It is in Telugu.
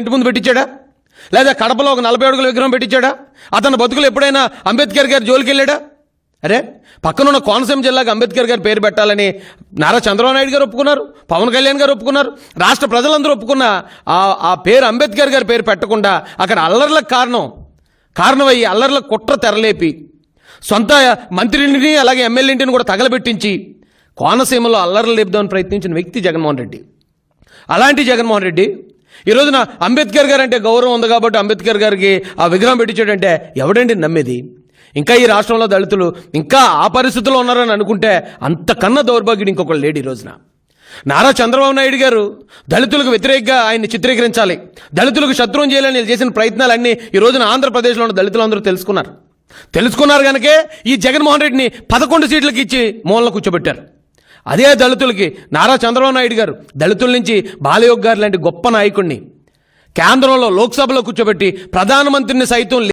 ఇంటి ముందు పెట్టించాడా? లేదా కడపలో ఒక నలభై అడుగుల విగ్రహం పెట్టించాడా? అతని బతుకులు ఎప్పుడైనా అంబేద్కర్ గారి జోలికి వెళ్ళాడా? అరే పక్కనున్న కోనసీమ జిల్లాకు అంబేద్కర్ గారి పేరు పెట్టాలని నారా చంద్రబాబు నాయుడు గారు ఒప్పుకున్నారు పవన్ కళ్యాణ్ గారు ఒప్పుకున్నారు రాష్ట్ర ప్రజలందరూ ఒప్పుకున్న ఆ ఆ పేరు అంబేద్కర్ గారి పేరు పెట్టకుండా అక్కడ అల్లర్లకు కారణం కారణమయ్యి అల్లర్ల కుట్ర తెరలేపి సొంత మంత్రిని అలాగే ఎమ్మెల్యేంటిని కూడా తగలబెట్టించి కోనసీమలో అల్లర్లు లేపుదామని ప్రయత్నించిన వ్యక్తి జగన్మోహన్ రెడ్డి. అలాంటి జగన్మోహన్ రెడ్డి ఈ రోజున అంబేద్కర్ గారు అంటే గౌరవం ఉంది కాబట్టి అంబేద్కర్ గారికి ఆ విగ్రహం పెట్టించాడంటే ఎవడండి నమ్మేది? ఇంకా ఈ రాష్ట్రంలో దళితులు ఇంకా ఆ పరిస్థితిలో ఉన్నారని అనుకుంటే అంతకన్నా దౌర్భాగ్యుడు ఇంకొకరు లేడు ఈ రోజున. నారా చంద్రబాబు నాయుడు గారు దళితులకు వ్యతిరేకంగా ఆయన్ని చిత్రీకరించాలి. దళితులకు శత్రువు చేయాలని చేసిన ప్రయత్నాలన్నీ ఈ రోజున ఆంధ్రప్రదేశ్లో ఉన్న దళితులందరూ తెలుసుకున్నారు. తెలుసుకున్నారు కనుకే ఈ జగన్మోహన్ రెడ్డిని పదకొండు సీట్లకి ఇచ్చి మూలన కూర్చోబెట్టారు. అదే దళితులకి నారా చంద్రబాబు నాయుడు గారు దళితుల నుంచి బాలయోగ్ గారు లాంటి గొప్ప నాయకుడిని కేంద్రంలో లోక్సభలో కూర్చోబెట్టి ప్రధానమంత్రిని సైతం